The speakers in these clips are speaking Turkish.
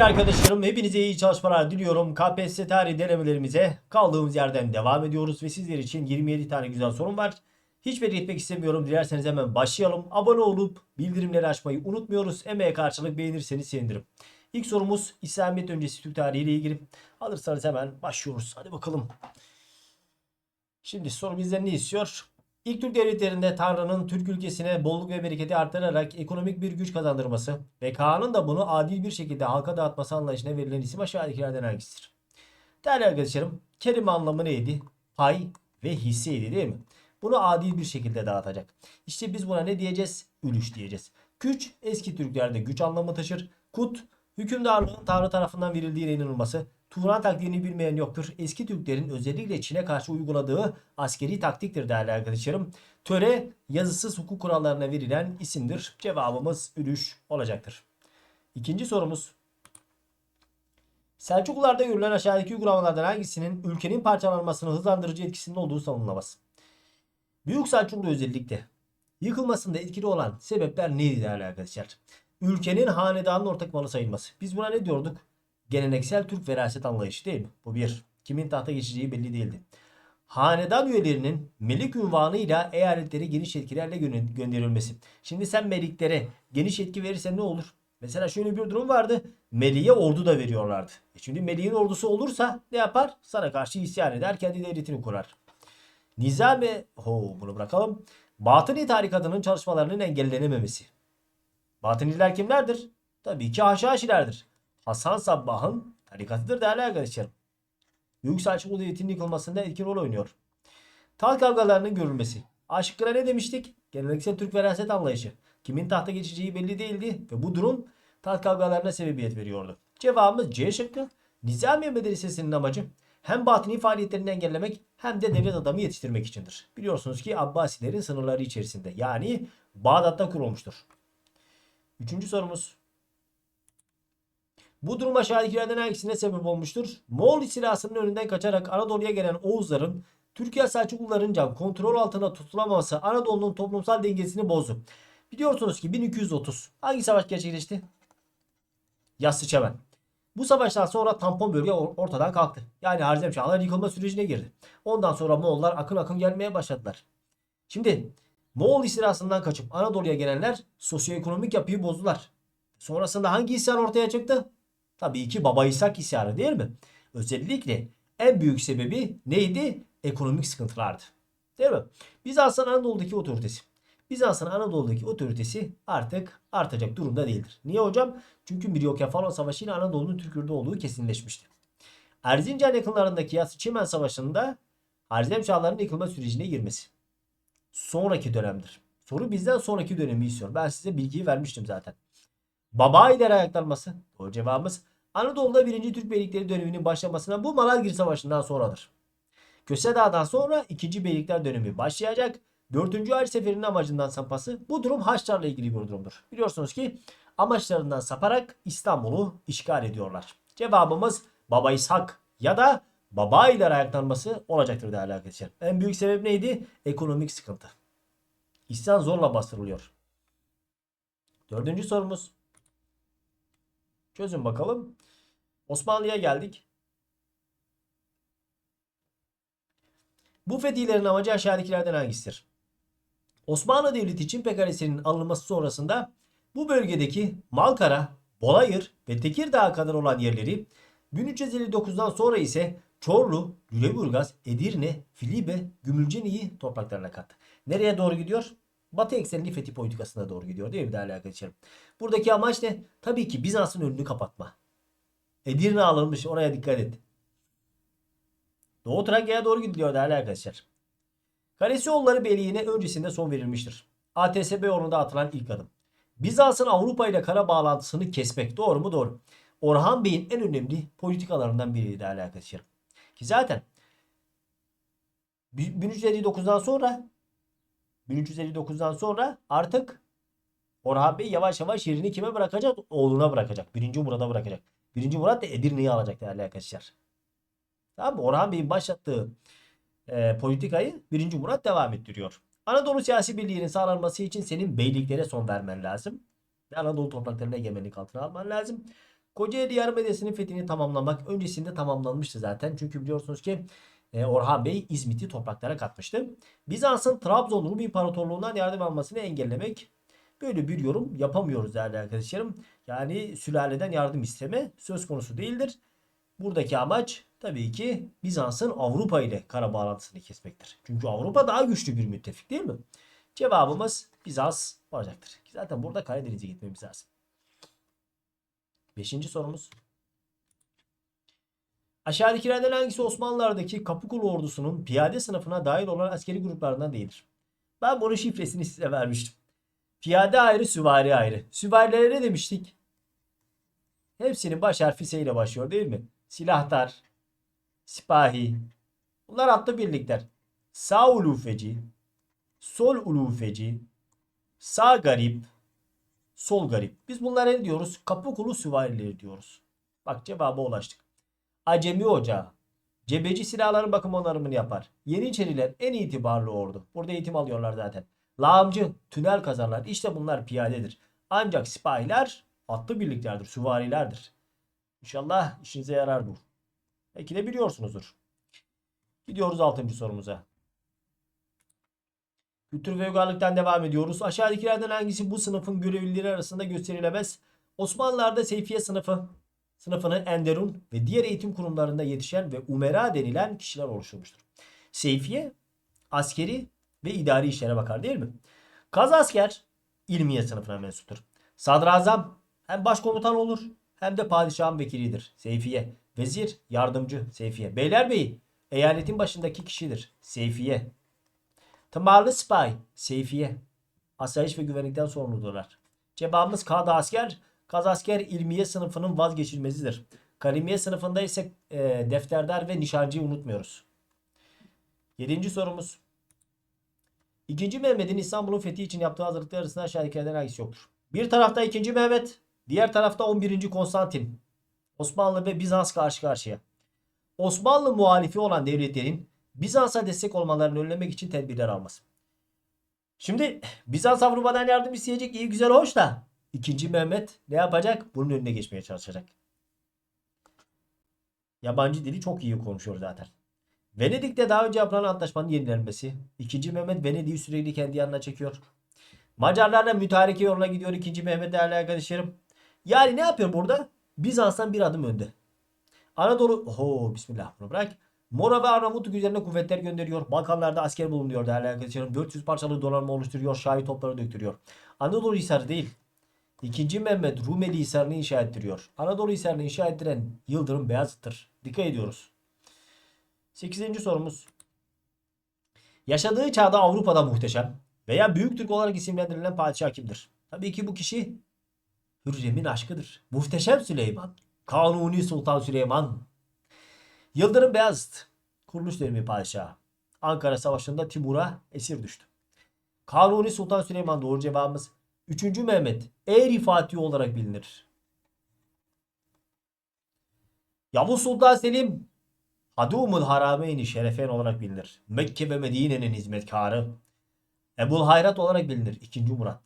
Arkadaşlarım hepinize iyi çalışmalar diliyorum. KPSS tarih denemelerimize kaldığımız yerden devam ediyoruz ve sizler için 27 tane güzel sorum var. Hiç belirtmek istemiyorum. Dilerseniz hemen başlayalım. Abone olup bildirimleri açmayı unutmuyoruz. Emeğe karşılık beğenirseniz sevinirim. İlk sorumuz İslamiyet öncesi Türk tarihi ile ilgili. Alırsanız hemen başlıyoruz. Hadi bakalım. Şimdi soru bizden ne istiyor? İlk Türk devletlerinde Tanrı'nın Türk ülkesine bolluk ve bereketi artırarak ekonomik bir güç kazandırması ve Kaan'ın da bunu adil bir şekilde halka dağıtması anlayışına verilen isim aşağıdakilerden hangisidir? Değerli arkadaşlarım, kelime anlamı neydi? Pay ve hisseydi değil mi? Bunu adil bir şekilde dağıtacak. İşte biz buna ne diyeceğiz? Ülüş diyeceğiz. Güç eski Türklerde güç anlamı taşır. Kut hükümdarlığın Tanrı tarafından verildiğine inanılması. Turan taktiğini bilmeyen yoktur. Eski Türklerin özellikle Çin'e karşı uyguladığı askeri taktiktir değerli arkadaşlarım. Töre yazısız hukuk kurallarına verilen isimdir. Cevabımız ülüş olacaktır. İkinci sorumuz. Selçuklularda görülen aşağıdaki uygulamalardan hangisinin ülkenin parçalanmasını hızlandırıcı etkisinin olduğu savunulamaz? Büyük Selçuklu özellikle yıkılmasında etkili olan sebepler neydi değerli arkadaşlar? Ülkenin hanedanın ortak malı sayılması. Biz buna ne diyorduk? Geleneksel Türk veraset anlayışı değil mi? Bu bir. Kimin tahta geçeceği belli değildi. Hanedan üyelerinin melik ünvanıyla eyaletlere geniş yetkilerle gö- gönderilmesi. Şimdi sen meliklere geniş yetki verirsen ne olur? Mesela şöyle bir durum vardı. Meliğe ordu da veriyorlardı. E şimdi meliğin ordusu olursa ne yapar? Sana karşı isyan eder, kendi devletini kurar. Nizami, ho bunu bırakalım. Batıni tarikatının çalışmalarının engellenememesi. Batıniler kimlerdir? Tabii ki Haşhaşilerdir. Hasan Sabbah'ın tarikatıdır değerli arkadaşlarım. Büyük Selçuklu Devleti'nin yıkılmasında etkin rol oynuyor. Taht kavgalarının görülmesi. Aşıklara ne demiştik? Geleneksel Türk veraset anlayışı. Kimin tahta geçeceği belli değildi ve bu durum taht kavgalarına sebebiyet veriyordu. Cevabımız C şıkkı. Nizamiye Medresesi'nin amacı hem batini faaliyetlerini engellemek hem de devlet adamı yetiştirmek içindir. Biliyorsunuz ki Abbasilerin sınırları içerisinde yani Bağdat'ta kurulmuştur. Üçüncü sorumuz. Bu durum aşağıdakilerden hangisine sebep olmuştur? Moğol istilasının önünden kaçarak Anadolu'ya gelen Oğuzların Türkiye Selçuklularınca kontrol altında tutulamaması Anadolu'nun toplumsal dengesini bozdu. Biliyorsunuz ki 1230 hangi savaş gerçekleşti? Yassıçemen. Bu savaştan sonra tampon bölge or- ortadan kalktı. Yani Harzemşahlar yıkılma sürecine girdi. Ondan sonra Moğollar akın akın gelmeye başladılar. Şimdi Moğol istilasından kaçıp Anadolu'ya gelenler sosyoekonomik yapıyı bozdular. Sonrasında hangi isyan ortaya çıktı? Tabii ki Baba İshak isyanı değil mi? Özellikle en büyük sebebi neydi? Ekonomik sıkıntılardı. Değil mi? Bizans'ın Anadolu'daki otoritesi. Bizans'ın Anadolu'daki otoritesi artık artacak durumda değildir. Niye hocam? Çünkü Miryokefalon Savaşı ile Anadolu'nun Türk olduğu kesinleşmişti. Erzincan yakınlarındaki Yas Çimen Savaşı'nda Harzemşahların yıkılma sürecine girmesi. Sonraki dönemdir. Soru bizden sonraki dönemi istiyor. Ben size bilgiyi vermiştim zaten. Baba ile ayaklanması. Doğru cevabımız Anadolu'da 1. Türk Beylikleri döneminin başlamasına bu Malazgirt Savaşı'ndan sonradır. Kösedağ'dan sonra 2. Beylikler dönemi başlayacak. 4. Haç Seferi'nin amacından sapması bu durum Haçlarla ilgili bir durumdur. Biliyorsunuz ki amaçlarından saparak İstanbul'u işgal ediyorlar. Cevabımız Baba İshak ya da Baba ile ayaklanması olacaktır değerli arkadaşlar. En büyük sebep neydi? Ekonomik sıkıntı. İsyan zorla bastırılıyor. Dördüncü sorumuz. Çözün bakalım. Osmanlı'ya geldik. Bu fetihlerin amacı aşağıdakilerden hangisidir? Osmanlı Devleti Çin Kalesi'nin alınması sonrasında bu bölgedeki Malkara, Bolayır ve Tekirdağ'a kadar olan yerleri 1359'dan sonra ise Çorlu, Lüleburgaz, Edirne, Filibe, Gümülceni'yi topraklarına kattı. Nereye doğru gidiyor? Batı eksenli fetih politikasına doğru gidiyor değil mi değerli arkadaşlarım? Buradaki amaç ne? Tabii ki Bizans'ın önünü kapatma. Edirne alınmış oraya dikkat et. Doğu Trakya'ya doğru gidiliyor değerli arkadaşlar. Kalesioğulları Beyliği'ne öncesinde son verilmiştir. ATSB yolunda atılan ilk adım. Bizans'ın Avrupa ile kara bağlantısını kesmek doğru mu doğru. Orhan Bey'in en önemli politikalarından biriydi değerli arkadaşlar. Ki zaten 1359'dan sonra 1359'dan sonra artık Orhan Bey yavaş yavaş yerini kime bırakacak? Oğluna bırakacak. Birinci Murat'a bırakacak. Birinci Murat da Edirne'yi alacak değerli arkadaşlar. Tamam mı? Orhan Bey'in başlattığı e, politikayı 1. Murat devam ettiriyor. Anadolu siyasi birliğinin sağlanması için senin beyliklere son vermen lazım. Ve Anadolu topraklarına egemenlik altına alman lazım. Kocaeli Yarımadası'nın fethini tamamlamak öncesinde tamamlanmıştı zaten. Çünkü biliyorsunuz ki e, Orhan Bey İzmit'i topraklara katmıştı. Bizans'ın Trabzon Rum İmparatorluğu'ndan yardım almasını engellemek böyle bir yorum yapamıyoruz değerli arkadaşlarım. Yani sülaleden yardım isteme söz konusu değildir. Buradaki amaç tabii ki Bizans'ın Avrupa ile kara bağlantısını kesmektir. Çünkü Avrupa daha güçlü bir müttefik değil mi? Cevabımız Bizans olacaktır. Zaten burada Karadeniz'e gitmemiz lazım. Beşinci sorumuz. Aşağıdakilerden hangisi Osmanlılar'daki Kapıkulu ordusunun piyade sınıfına dahil olan askeri gruplarından değildir? Ben bunun şifresini size vermiştim. Piyade ayrı, süvari ayrı. Süvarilere ne demiştik? Hepsinin baş harfi S ile başlıyor değil mi? Silahtar, sipahi. Bunlar atlı birlikler. Sağ ulufeci, sol ulufeci, sağ garip, sol garip. Biz bunlara ne diyoruz? Kapı kulu süvarileri diyoruz. Bak cevaba ulaştık. Acemi Ocağı. Cebeci silahların bakım onarımını yapar. Yeniçeriler en itibarlı ordu. Burada eğitim alıyorlar zaten. Lağımcı tünel kazarlar. İşte bunlar piyadedir. Ancak sipahiler atlı birliklerdir, süvarilerdir. İnşallah işinize yarar bu. Belki de biliyorsunuzdur. Gidiyoruz 6. sorumuza. Kültür ve uygarlıktan devam ediyoruz. Aşağıdakilerden hangisi bu sınıfın görevlileri arasında gösterilemez? Osmanlılar'da Seyfiye sınıfı, sınıfını Enderun ve diğer eğitim kurumlarında yetişen ve umera denilen kişiler oluşturmuştur. Seyfiye askeri ve idari işlere bakar değil mi? Kaz asker ilmiye sınıfına mensuptur. Sadrazam hem başkomutan olur hem de padişahın vekilidir. Seyfiye. Vezir yardımcı Seyfiye. Beylerbeyi eyaletin başındaki kişidir. Seyfiye. Tımarlı sipahi Seyfiye. Asayiş ve güvenlikten sorumludurlar. Cevabımız K'da asker. Kaz asker ilmiye sınıfının vazgeçilmezidir. Karimiye sınıfında ise e, defterdar ve nişancıyı unutmuyoruz. Yedinci sorumuz. İkinci Mehmet'in İstanbul'un fethi için yaptığı hazırlıklar arasında aşağıdakilerden hangisi yoktur? Bir tarafta 2. Mehmet, diğer tarafta 11. Konstantin. Osmanlı ve Bizans karşı karşıya. Osmanlı muhalifi olan devletlerin Bizans'a destek olmalarını önlemek için tedbirler alması. Şimdi Bizans Avrupa'dan yardım isteyecek iyi güzel hoş da 2. Mehmet ne yapacak? Bunun önüne geçmeye çalışacak. Yabancı dili çok iyi konuşuyor zaten. Venedik'te daha önce yapılan antlaşmanın yenilenmesi. 2. Mehmet Venedik'i sürekli kendi yanına çekiyor. Macarlarla mütareke yoluna gidiyor 2. Mehmet değerli arkadaşlarım. Yani ne yapıyor burada? Bizans'tan bir adım önde. Anadolu, oho bismillah bunu bırak. Mora ve Arnavutluk üzerine kuvvetler gönderiyor. Balkanlarda asker bulunuyor değerli arkadaşlarım. 400 parçalı donanma oluşturuyor. Şahi topları döktürüyor. Anadolu Hisarı değil. 2. Mehmet Rumeli Hisarı'nı inşa ettiriyor. Anadolu Hisarı'nı inşa ettiren Yıldırım Beyazıt'tır. Dikkat ediyoruz. 8. sorumuz. Yaşadığı çağda Avrupa'da muhteşem veya Büyük Türk olarak isimlendirilen padişah kimdir? Tabii ki bu kişi Hürrem'in aşkıdır. Muhteşem Süleyman. Kanuni Sultan Süleyman. Yıldırım Beyazıt. Kuruluş dönemi padişahı. Ankara Savaşı'nda Timur'a esir düştü. Kanuni Sultan Süleyman doğru cevabımız. 3. Mehmet Eğri Fatih olarak bilinir. Yavuz Sultan Selim Hadumul Harameyni Şerefen olarak bilinir. Mekke ve Medine'nin hizmetkarı. Ebul Hayrat olarak bilinir. 2. Murat.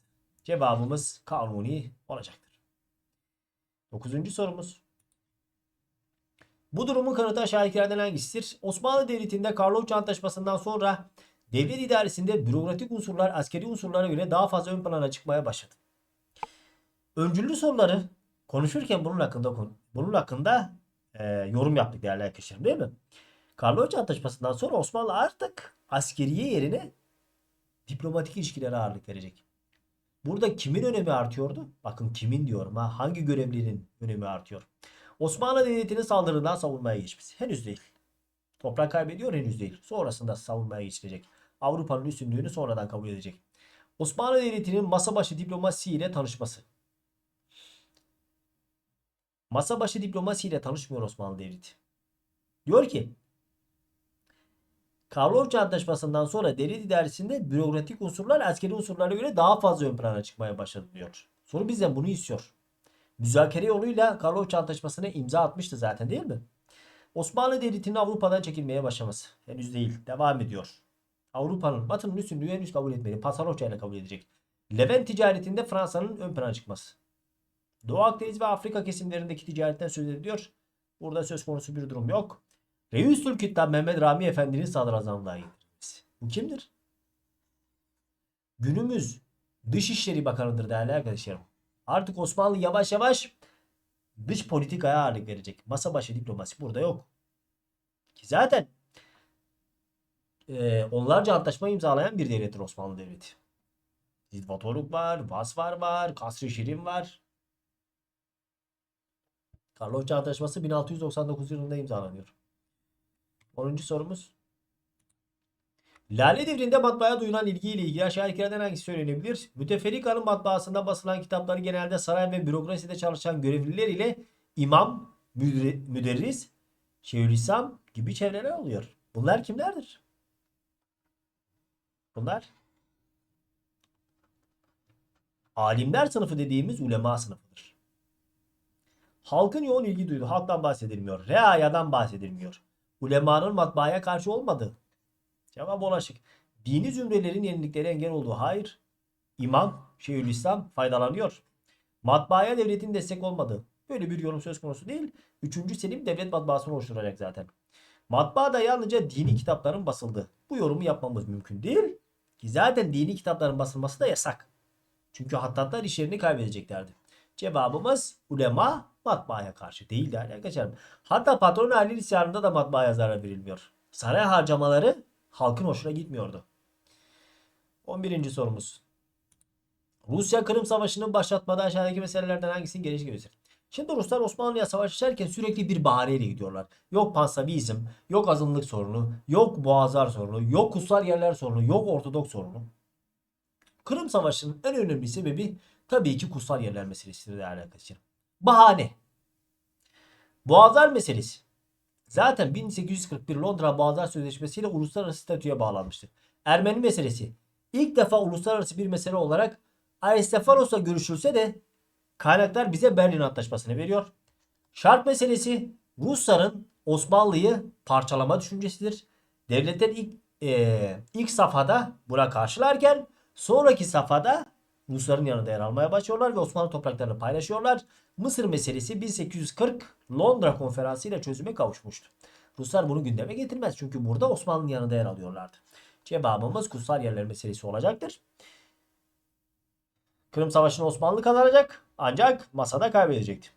Cevabımız Kanuni olacaktır. 9. sorumuz. Bu durumun kanıtı aşağıdakilerden hangisidir? Osmanlı Devleti'nde Karlofça Antlaşması'ndan sonra devlet idaresinde bürokratik unsurlar askeri unsurlara göre daha fazla ön plana çıkmaya başladı. Öncüllü soruları konuşurken bunun hakkında bunun hakkında e, yorum yaptık değerli arkadaşlarım değil mi? Karlofça Antlaşması'ndan sonra Osmanlı artık askeriye yerine diplomatik ilişkilere ağırlık verecek. Burada kimin önemi artıyordu? Bakın kimin diyorum ha. Hangi görevlinin önemi artıyor? Osmanlı Devleti'nin saldırıdan savunmaya geçmesi. Henüz değil. Toprak kaybediyor henüz değil. Sonrasında savunmaya geçilecek. Avrupa'nın üstünlüğünü sonradan kabul edecek. Osmanlı Devleti'nin masa başı diplomasiyle tanışması. Masa başı diplomasiyle tanışmıyor Osmanlı Devleti. Diyor ki Karlofça Antlaşması'ndan sonra devlet idaresinde bürokratik unsurlar askeri unsurlara göre daha fazla ön plana çıkmaya başladı diyor. Soru bizden bunu istiyor. Müzakere yoluyla Karlofça Antlaşması'na imza atmıştı zaten değil mi? Osmanlı Devleti'nin Avrupa'dan çekilmeye başlaması. Henüz değil. Devam ediyor. Avrupa'nın Batı'nın üstünlüğü henüz kabul etmedi. Pasarofça ile kabul edecek. Levent ticaretinde Fransa'nın ön plana çıkması. Doğu Akdeniz ve Afrika kesimlerindeki ticaretten söz ediliyor. Burada söz konusu bir durum yok. Reisül Kittab Mehmet Rami Efendi'nin sadrazamlığa getirilmesi. Bu kimdir? Günümüz Dışişleri Bakanı'dır değerli arkadaşlarım. Artık Osmanlı yavaş yavaş dış politikaya ağırlık verecek. Masa başı diplomasi burada yok. Ki zaten e, onlarca antlaşma imzalayan bir devlettir Osmanlı Devleti. Zilvatoruk var, Vasvar var, Kasr-ı Şirin var. Karlofça Antlaşması 1699 yılında imzalanıyor. 10. sorumuz. Lale devrinde matbaaya duyulan ilgiyle ilgili aşağıdakilerden hangisi söylenebilir? Müteferrika'nın matbaasında basılan kitapları genelde saray ve bürokraside çalışan görevliler ile imam, müderris, şeyhülislam gibi çevreler oluyor. Bunlar kimlerdir? Bunlar alimler sınıfı dediğimiz ulema sınıfıdır. Halkın yoğun ilgi duyduğu halktan bahsedilmiyor. Reayadan bahsedilmiyor. Ulemanın matbaaya karşı olmadığı. Cevap ulaşık. Dini zümrelerin yenilikleri engel olduğu. Hayır. İmam, Şeyhülislam faydalanıyor. Matbaaya devletin destek olmadığı. Böyle bir yorum söz konusu değil. Üçüncü Selim devlet matbaasını oluşturacak zaten. Matbaada yalnızca dini kitapların basıldı. Bu yorumu yapmamız mümkün değil. Ki zaten dini kitapların basılması da yasak. Çünkü hattatlar işlerini kaybedeceklerdi. Cevabımız ulema matbaaya karşı değil değerli arkadaşlarım. Hatta patron halil isyanında da matbaaya zarar verilmiyor. Saray harcamaları halkın hoşuna gitmiyordu. 11. sorumuz. Rusya Kırım Savaşı'nın başlatmada aşağıdaki meselelerden hangisinin gelişi gösterir? Şimdi Ruslar Osmanlı'ya savaş açarken sürekli bir bahaneyle gidiyorlar. Yok pansavizm, yok azınlık sorunu, yok boğazlar sorunu, yok kutsal yerler sorunu, yok ortodoks sorunu. Kırım Savaşı'nın en önemli sebebi tabii ki kutsal yerler meselesidir değerli arkadaşlar. Bahane. Boğazlar meselesi. Zaten 1841 Londra Boğazlar Sözleşmesi ile uluslararası statüye bağlanmıştır. Ermeni meselesi ilk defa uluslararası bir mesele olarak Aristofanos'la görüşülse de kaynaklar bize Berlin Antlaşması'nı veriyor. Şark meselesi Rusların Osmanlı'yı parçalama düşüncesidir. Devletler ilk, eee, ilk safhada buna karşılarken sonraki safhada Rusların yanında yer almaya başlıyorlar ve Osmanlı topraklarını paylaşıyorlar. Mısır meselesi 1840 Londra konferansı ile çözüme kavuşmuştu. Ruslar bunu gündeme getirmez çünkü burada Osmanlı'nın yanında yer alıyorlardı. Cevabımız kutsal yerler meselesi olacaktır. Kırım Savaşı'nı Osmanlı kazanacak ancak masada kaybedecekti.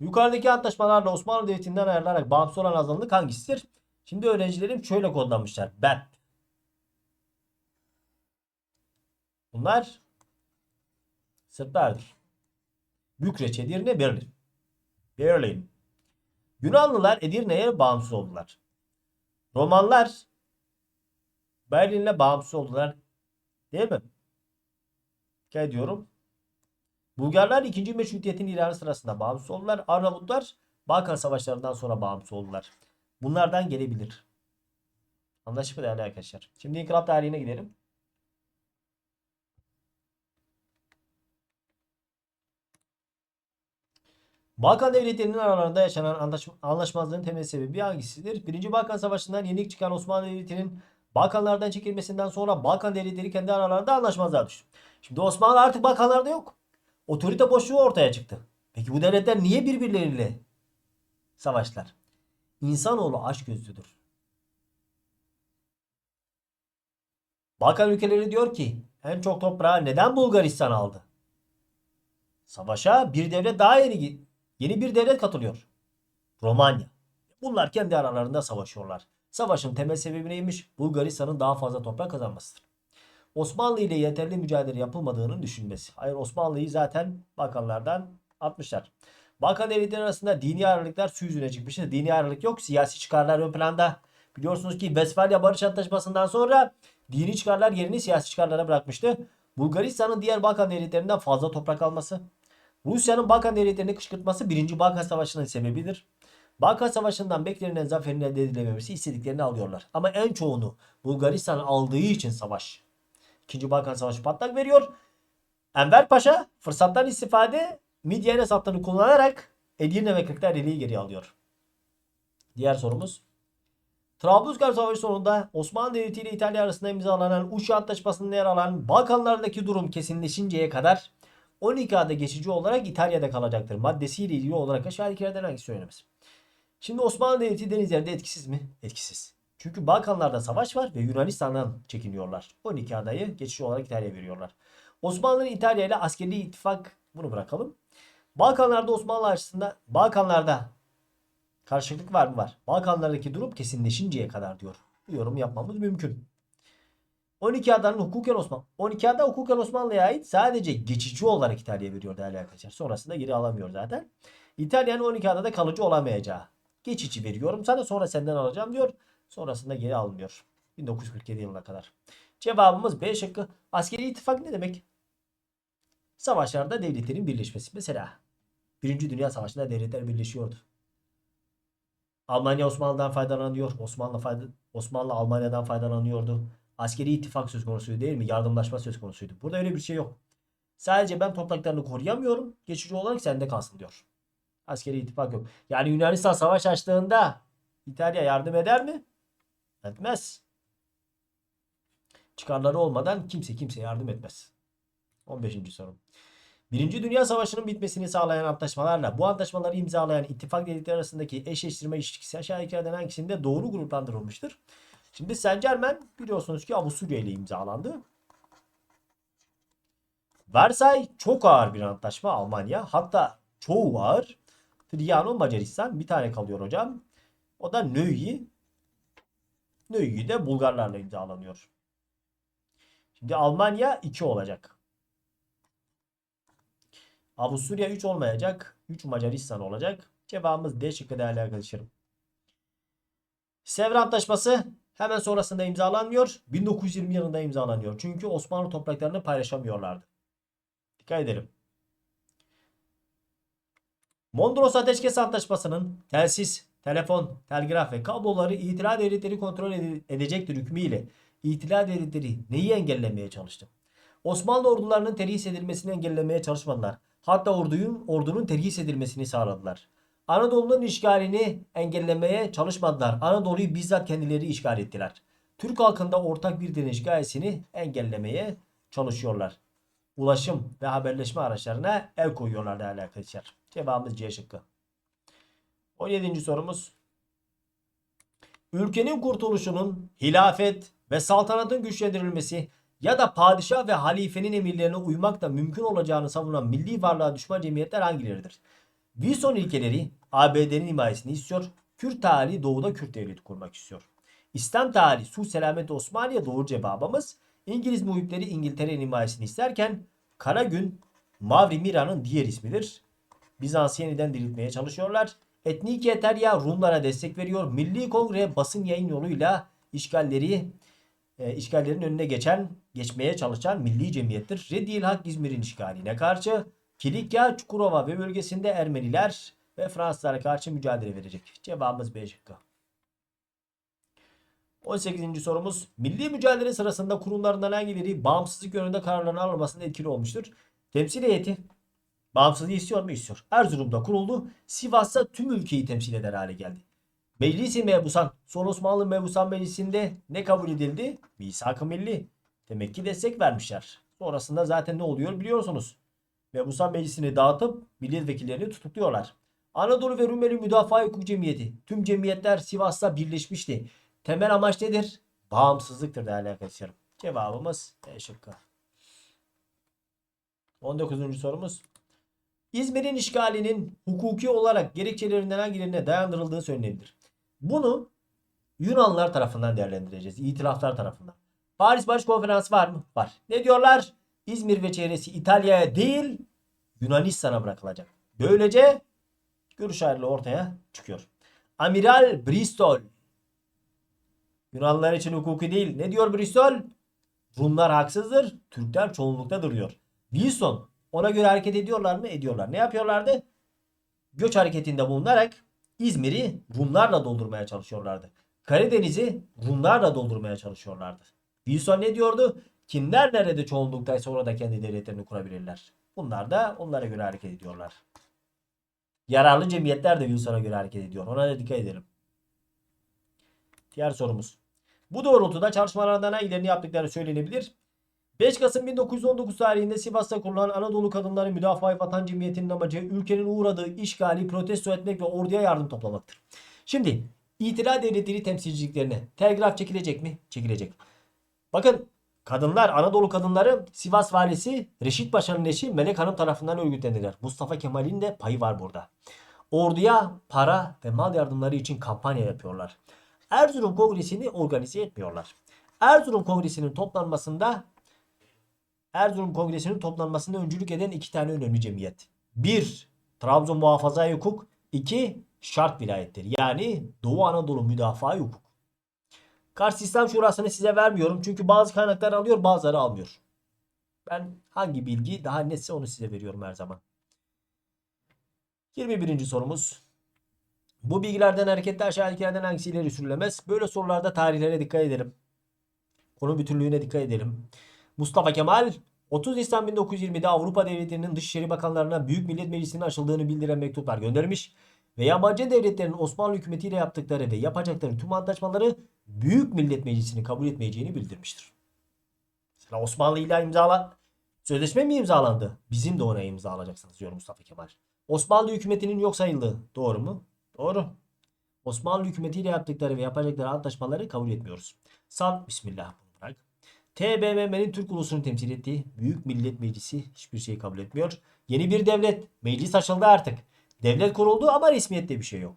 Yukarıdaki antlaşmalarla Osmanlı Devleti'nden ayrılarak bağımsız olan azınlık hangisidir? Şimdi öğrencilerim şöyle kodlamışlar. Ben. Bunlar Sırplardır. Bükreç, Edirne, Berlin. Berlin. Yunanlılar Edirne'ye bağımsız oldular. Romanlar Berlin'le bağımsız oldular. Değil mi? Dikkat ediyorum. Bulgarlar 2. Meşrutiyet'in ilanı sırasında bağımsız oldular. Arnavutlar Balkan Savaşları'ndan sonra bağımsız oldular. Bunlardan gelebilir. Anlaşıldı değerli arkadaşlar? Şimdi inkılap tarihine gidelim. Balkan devletlerinin aralarında yaşanan anlaş- anlaşmazlığın temel sebebi hangisidir? Birinci Balkan Savaşı'ndan yenik çıkan Osmanlı Devleti'nin Balkanlardan çekilmesinden sonra Balkan devletleri kendi aralarında anlaşmazlığa düştü. Şimdi Osmanlı artık Balkanlarda yok. Otorite boşluğu ortaya çıktı. Peki bu devletler niye birbirleriyle savaştılar? İnsanoğlu açgözlüdür. Balkan ülkeleri diyor ki en çok toprağı neden Bulgaristan aldı? Savaşa bir devlet daha yeni yeni bir devlet katılıyor. Romanya. Bunlar kendi aralarında savaşıyorlar. Savaşın temel sebebi neymiş? Bulgaristan'ın daha fazla toprak kazanmasıdır. Osmanlı ile yeterli mücadele yapılmadığının düşünmesi. Hayır Osmanlı'yı zaten Balkanlardan atmışlar. Balkan devletleri arasında dini ayrılıklar su yüzüne çıkmıştır. Dini ayrılık yok. Siyasi çıkarlar ön planda. Biliyorsunuz ki Westfalia Barış Antlaşması'ndan sonra dini çıkarlar yerini siyasi çıkarlara bırakmıştı. Bulgaristan'ın diğer Balkan devletlerinden fazla toprak alması. Rusya'nın Balkan devletlerini kışkırtması 1. Balkan Savaşı'nın sebebidir. Balkan Savaşı'ndan beklenilen zaferin elde edilememesi istediklerini alıyorlar. Ama en çoğunu Bulgaristan aldığı için savaş. 2. Balkan Savaşı patlak veriyor. Enver Paşa fırsattan istifade Midyen hesaplarını kullanarak Edirne ve Kırklareli'yi geri alıyor. Diğer sorumuz. Trablusgarp Savaşı sonunda Osmanlı Devleti ile İtalya arasında imzalanan Uşa Antlaşması'nda yer alan Balkanlardaki durum kesinleşinceye kadar 12 ada geçici olarak İtalya'da kalacaktır. Maddesiyle ilgili olarak aşağıdakilerden hangisi söylemez? Şimdi Osmanlı Devleti denizlerde etkisiz mi? Etkisiz. Çünkü Balkanlarda savaş var ve Yunanistan'dan çekiniyorlar. 12 adayı geçici olarak İtalya'ya veriyorlar. Osmanlı'nın İtalya ile askeri ittifak bunu bırakalım. Balkanlarda Osmanlı açısından Balkanlarda karşılıklık var mı? Var. Balkanlardaki durum kesinleşinceye kadar diyor. Bu yorum yapmamız mümkün. 12 adanın hukuken Osmanlı 12 ada hukuken Osmanlı'ya ait sadece geçici olarak İtalya'ya veriyor değerli arkadaşlar. Sonrasında geri alamıyor zaten. İtalya'nın 12 adada kalıcı olamayacağı. Geçici veriyorum sana sonra senden alacağım diyor. Sonrasında geri almıyor. 1947 yılına kadar. Cevabımız B şıkkı. Askeri ittifak ne demek? Savaşlarda devletlerin birleşmesi. Mesela Birinci Dünya Savaşı'nda devletler birleşiyordu. Almanya Osmanlı'dan faydalanıyor. Osmanlı fayda, Osmanlı Almanya'dan faydalanıyordu. Askeri ittifak söz konusuydu değil mi? Yardımlaşma söz konusuydu. Burada öyle bir şey yok. Sadece ben topraklarını koruyamıyorum. Geçici olarak sende kalsın diyor. Askeri ittifak yok. Yani Yunanistan savaş açtığında İtalya yardım eder mi? Etmez. Çıkarları olmadan kimse kimse yardım etmez. 15. soru. Birinci Dünya Savaşı'nın bitmesini sağlayan antlaşmalarla bu antlaşmaları imzalayan ittifak devletleri arasındaki eşleştirme ilişkisi aşağıdakilerden hangisinde doğru gruplandırılmıştır? Şimdi Saint Germain biliyorsunuz ki Avusturya ile imzalandı. Versay çok ağır bir antlaşma Almanya. Hatta çoğu ağır. Trianon Macaristan bir tane kalıyor hocam. O da Nöyi. Nöyi de Bulgarlarla imzalanıyor. Şimdi Almanya 2 olacak. Avusturya 3 olmayacak. 3 Macaristan olacak. Cevabımız D şıkkı değerli arkadaşlarım. Sevr Antlaşması hemen sonrasında imzalanmıyor. 1920 yılında imzalanıyor. Çünkü Osmanlı topraklarını paylaşamıyorlardı. Dikkat edelim. Mondros Ateşkes Antlaşması'nın telsiz, telefon, telgraf ve kabloları itila devletleri kontrol ede- edecektir hükmüyle itila devletleri neyi engellemeye çalıştı? Osmanlı ordularının terhis edilmesini engellemeye çalışmadılar. Hatta ordunun, ordunun terhis edilmesini sağladılar. Anadolu'nun işgalini engellemeye çalışmadılar. Anadolu'yu bizzat kendileri işgal ettiler. Türk halkında ortak bir direniş gayesini engellemeye çalışıyorlar. Ulaşım ve haberleşme araçlarına el koyuyorlar değerli arkadaşlar. Cevabımız C şıkkı. 17. sorumuz. Ülkenin kurtuluşunun hilafet ve saltanatın güçlendirilmesi ya da padişah ve halifenin emirlerine uymakla mümkün olacağını savunan milli varlığa düşman cemiyetler hangileridir? Wilson ilkeleri ABD'nin himayesini istiyor. Kürt tarihi doğuda Kürt devleti kurmak istiyor. İslam tarihi Sulh Selamet Osmaniye doğru cevabımız. İngiliz muhipleri İngiltere'nin himayesini isterken Karagün Mavri Mira'nın diğer ismidir. Bizans'ı yeniden diriltmeye çalışıyorlar. Etnik Eterya Rumlara destek veriyor. Milli Kongre basın yayın yoluyla işgalleri e, işgallerin önüne geçen geçmeye çalışan milli cemiyettir. Redil Hak İzmir'in işgaline karşı Kilikya, Çukurova ve bölgesinde Ermeniler ve Fransızlara karşı mücadele verecek. Cevabımız B şıkkı. 18. sorumuz. Milli mücadele sırasında kurumlarından hangileri bağımsızlık yönünde kararların alınmasında etkili olmuştur? Temsil heyeti bağımsızlığı istiyor mu? İstiyor. Erzurum'da kuruldu. Sivas'ta tüm ülkeyi temsil eder hale geldi. Meclisi Mebusan, Son Osmanlı Mebusan Meclisi'nde ne kabul edildi? Misak-ı Milli. Demek ki destek vermişler. Sonrasında zaten ne oluyor biliyorsunuz. Mebusan Meclisi'ni dağıtıp milletvekillerini tutukluyorlar. Anadolu ve Rumeli Müdafaa Hukuk Cemiyeti. Tüm cemiyetler Sivas'ta birleşmişti. Temel amaç nedir? Bağımsızlıktır değerli arkadaşlarım. Cevabımız E şıkkı. 19. sorumuz. İzmir'in işgalinin hukuki olarak gerekçelerinden hangilerine dayandırıldığı söylenebilir. Bunu Yunanlılar tarafından değerlendireceğiz. İtilaflar tarafından. Paris Barış Konferansı var mı? Var. Ne diyorlar? İzmir ve çevresi İtalya'ya değil Yunanistan'a bırakılacak. Böylece görüş ayrılığı ortaya çıkıyor. Amiral Bristol Yunanlılar için hukuki değil. Ne diyor Bristol? Rumlar haksızdır, Türkler çoğunluktadır diyor. Wilson ona göre hareket ediyorlar mı? Ediyorlar. Ne yapıyorlardı? Göç hareketinde bulunarak İzmir'i Rumlarla doldurmaya çalışıyorlardı. Karadeniz'i Rumlarla doldurmaya çalışıyorlardı. Wilson ne diyordu? Kimler nerede çoğunluktaysa orada kendi devletlerini kurabilirler. Bunlar da onlara göre hareket ediyorlar. Yararlı cemiyetler de Wilson'a göre hareket ediyor. Ona da dikkat edelim. Diğer sorumuz. Bu doğrultuda çalışmalardan hangilerini yaptıkları söylenebilir? 5 Kasım 1919 tarihinde Sivas'ta kurulan Anadolu Kadınları Müdafaa Vatan Cemiyeti'nin amacı ülkenin uğradığı işgali protesto etmek ve orduya yardım toplamaktır. Şimdi İtilal Devletleri temsilciliklerine telgraf çekilecek mi? Çekilecek. Bakın kadınlar Anadolu kadınları Sivas valisi Reşit Paşa'nın eşi Melek Hanım tarafından örgütlendiler. Mustafa Kemal'in de payı var burada. Orduya para ve mal yardımları için kampanya yapıyorlar. Erzurum Kongresi'ni organize etmiyorlar. Erzurum Kongresi'nin toplanmasında Erzurum Kongresi'nin toplanmasında öncülük eden iki tane önemli cemiyet. Bir, Trabzon Muhafaza Hukuk. iki Şark vilayetleri. Yani Doğu Anadolu Müdafaa Hukuk. Kars İslam Şurası'nı size vermiyorum. Çünkü bazı kaynaklar alıyor bazıları almıyor. Ben hangi bilgi daha netse onu size veriyorum her zaman. 21. sorumuz. Bu bilgilerden hareketle aşağıdakilerden hangisi ileri sürülemez? Böyle sorularda tarihlere dikkat edelim. Konu bütünlüğüne dikkat edelim. Mustafa Kemal 30 Nisan 1920'de Avrupa devletlerinin Dışişleri Bakanlarına Büyük Millet Meclisi'nin açıldığını bildiren mektuplar göndermiş ve yabancı devletlerin Osmanlı hükümetiyle yaptıkları ve yapacakları tüm antlaşmaları Büyük Millet Meclisi'nin kabul etmeyeceğini bildirmiştir. Mesela Osmanlı ile imzala sözleşme mi imzalandı? Bizim de ona imzalayacaksınız diyor Mustafa Kemal. Osmanlı hükümetinin yok sayıldığı doğru mu? Doğru. Osmanlı hükümetiyle yaptıkları ve yapacakları antlaşmaları kabul etmiyoruz. Sal Bismillah. TBMM'nin Türk ulusunu temsil ettiği Büyük Millet Meclisi hiçbir şeyi kabul etmiyor. Yeni bir devlet. Meclis açıldı artık. Devlet kuruldu ama resmiyette bir şey yok.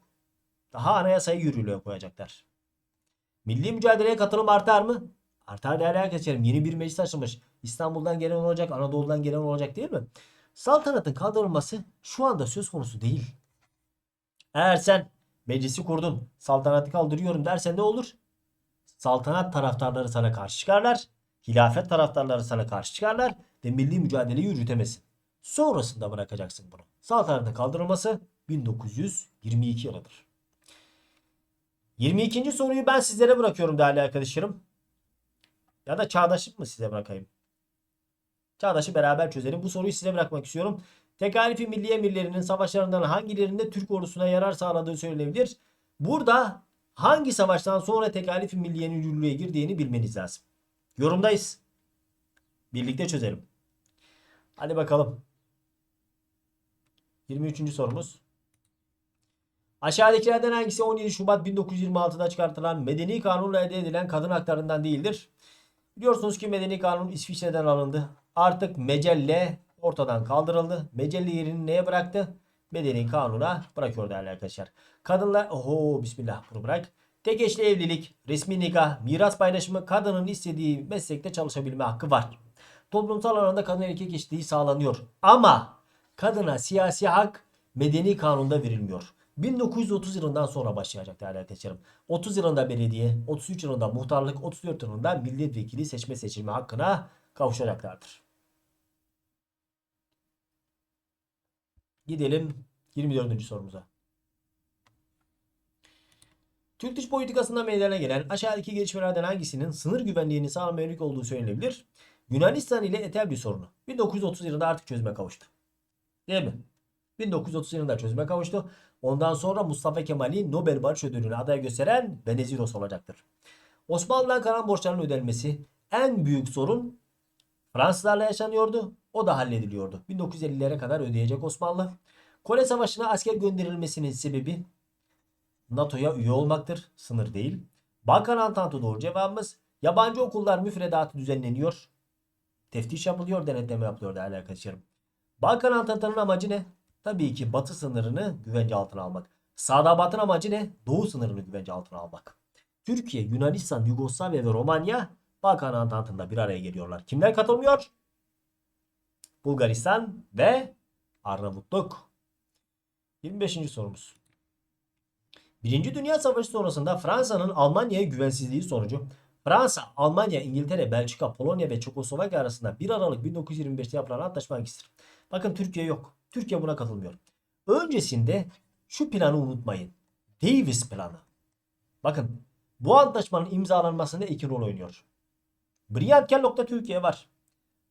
Daha anayasayı yürürlüğe koyacaklar. Milli mücadeleye katılım artar mı? Artar değerli arkadaşlarım. Yeni bir meclis açılmış. İstanbul'dan gelen olacak, Anadolu'dan gelen olacak değil mi? Saltanatın kaldırılması şu anda söz konusu değil. Eğer sen meclisi kurdun, saltanatı kaldırıyorum dersen ne olur? Saltanat taraftarları sana karşı çıkarlar. Hilafet taraftarları sana karşı çıkarlar ve milli mücadeleyi yürütemezsin. Sonrasında bırakacaksın bunu. Saltanatın kaldırılması 1922 yılıdır. 22. soruyu ben sizlere bırakıyorum değerli arkadaşlarım. Ya da Çağdaş'ı mı size bırakayım? Çağdaş'ı beraber çözelim. Bu soruyu size bırakmak istiyorum. Tekalifi milli emirlerinin savaşlarından hangilerinde Türk ordusuna yarar sağladığı söylenebilir. Burada hangi savaştan sonra tekalifi milliyenin yürürlüğe girdiğini bilmeniz lazım. Yorumdayız. Birlikte çözelim. Hadi bakalım. 23. sorumuz. Aşağıdakilerden hangisi 17 Şubat 1926'da çıkartılan medeni kanunla elde edilen kadın haklarından değildir? Biliyorsunuz ki medeni kanun İsviçre'den alındı. Artık mecelle ortadan kaldırıldı. Mecelle yerini neye bıraktı? Medeni kanuna bırakıyor değerli arkadaşlar. Kadınlar oho bismillah bunu bırak. Tek eşli evlilik, resmi nikah, miras paylaşımı kadının istediği meslekte çalışabilme hakkı var. Toplumsal alanda kadın erkek eşitliği sağlanıyor. Ama kadına siyasi hak medeni kanunda verilmiyor. 1930 yılından sonra başlayacak değerli arkadaşlarım. 30 yılında belediye, 33 yılında muhtarlık, 34 yılında milletvekili seçme seçilme hakkına kavuşacaklardır. Gidelim 24. sorumuza. Türk dış politikasında meydana gelen aşağıdaki gelişmelerden hangisinin sınır güvenliğini sağlamaya yönelik olduğu söylenebilir? Yunanistan ile etel bir sorunu. 1930 yılında artık çözüme kavuştu. Değil mi? 1930 yılında çözüme kavuştu. Ondan sonra Mustafa Kemal'i Nobel Barış Ödülü'ne aday gösteren Venizelos olacaktır. Osmanlı'dan kalan borçların ödenmesi en büyük sorun Fransızlarla yaşanıyordu. O da hallediliyordu. 1950'lere kadar ödeyecek Osmanlı. Kore Savaşı'na asker gönderilmesinin sebebi NATO'ya üye olmaktır. Sınır değil. Balkan Antantı doğru cevabımız. Yabancı okullar müfredatı düzenleniyor. Teftiş yapılıyor, denetleme yapılıyor değerli arkadaşlarım. Balkan Antantı'nın amacı ne? Tabii ki batı sınırını güvence altına almak. Sağda batın amacı ne? Doğu sınırını güvence altına almak. Türkiye, Yunanistan, Yugoslavya ve Romanya Balkan Antantı'nda bir araya geliyorlar. Kimler katılmıyor? Bulgaristan ve Arnavutluk. 25. sorumuz. Birinci Dünya Savaşı sonrasında Fransa'nın Almanya'ya güvensizliği sonucu Fransa, Almanya, İngiltere, Belçika, Polonya ve Çekoslovakya arasında 1 Aralık 1925'te yapılan antlaşma hangisidir? Bakın Türkiye yok. Türkiye buna katılmıyor. Öncesinde şu planı unutmayın. Davis planı. Bakın bu antlaşmanın imzalanmasında iki rol oynuyor. Briandkerlok'ta Türkiye var.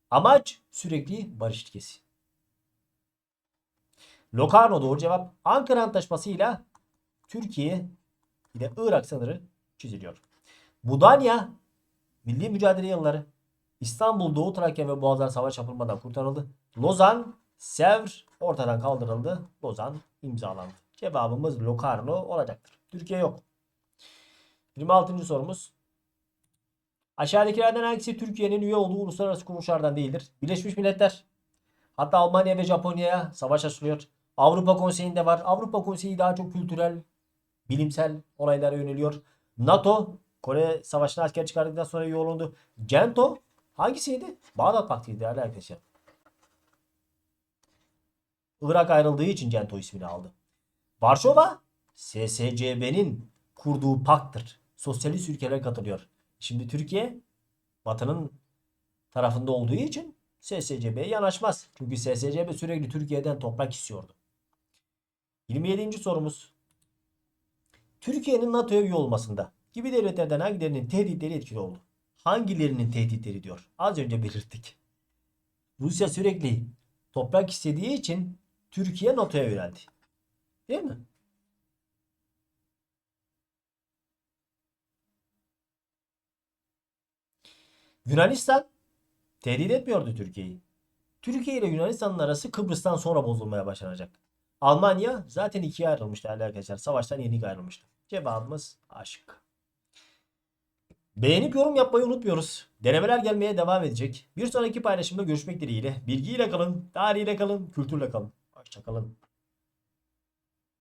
Amaç sürekli barış ilkesi. Locarno doğru cevap. Ankara Antlaşması ile Türkiye ile Irak sınırı çiziliyor. Mudanya Milli Mücadele Yılları İstanbul, Doğu Trakya ve Boğazlar savaş yapılmadan kurtarıldı. Lozan, Sevr ortadan kaldırıldı. Lozan imzalandı. Cevabımız Locarno olacaktır. Türkiye yok. 26. sorumuz. Aşağıdakilerden hangisi Türkiye'nin üye olduğu uluslararası kuruluşlardan değildir? Birleşmiş Milletler. Hatta Almanya ve Japonya'ya savaş açılıyor. Avrupa Konseyi'nde var. Avrupa Konseyi daha çok kültürel, bilimsel olaylara yöneliyor. NATO, Kore Savaşı'na asker çıkardıktan sonra üye olundu. Hangisiydi? Bağdat Paktı'ydı değerli arkadaşlar. Irak ayrıldığı için CENTO ismini aldı. Varşova, SSCB'nin kurduğu pakttır. Sosyalist ülkeler katılıyor. Şimdi Türkiye Batı'nın tarafında olduğu için SSCB'ye yanaşmaz. Çünkü SSCB sürekli Türkiye'den toprak istiyordu. 27. sorumuz. Türkiye'nin NATO'ya üye olmasında gibi devletlerden hangilerinin tehditleri etkili oldu? Hangilerinin tehditleri diyor. Az önce belirttik. Rusya sürekli toprak istediği için Türkiye NATO'ya yöneldi. Değil mi? Yunanistan tehdit etmiyordu Türkiye'yi. Türkiye ile Yunanistan'ın arası Kıbrıs'tan sonra bozulmaya başlanacak. Almanya zaten ikiye ayrılmıştı arkadaşlar. Savaştan yeni ayrılmıştı. Cevabımız A şıkkı. Beğenip yorum yapmayı unutmuyoruz. Denemeler gelmeye devam edecek. Bir sonraki paylaşımda görüşmek dileğiyle. Bilgiyle kalın, tarihiyle kalın, kültürle kalın. Hoşçakalın.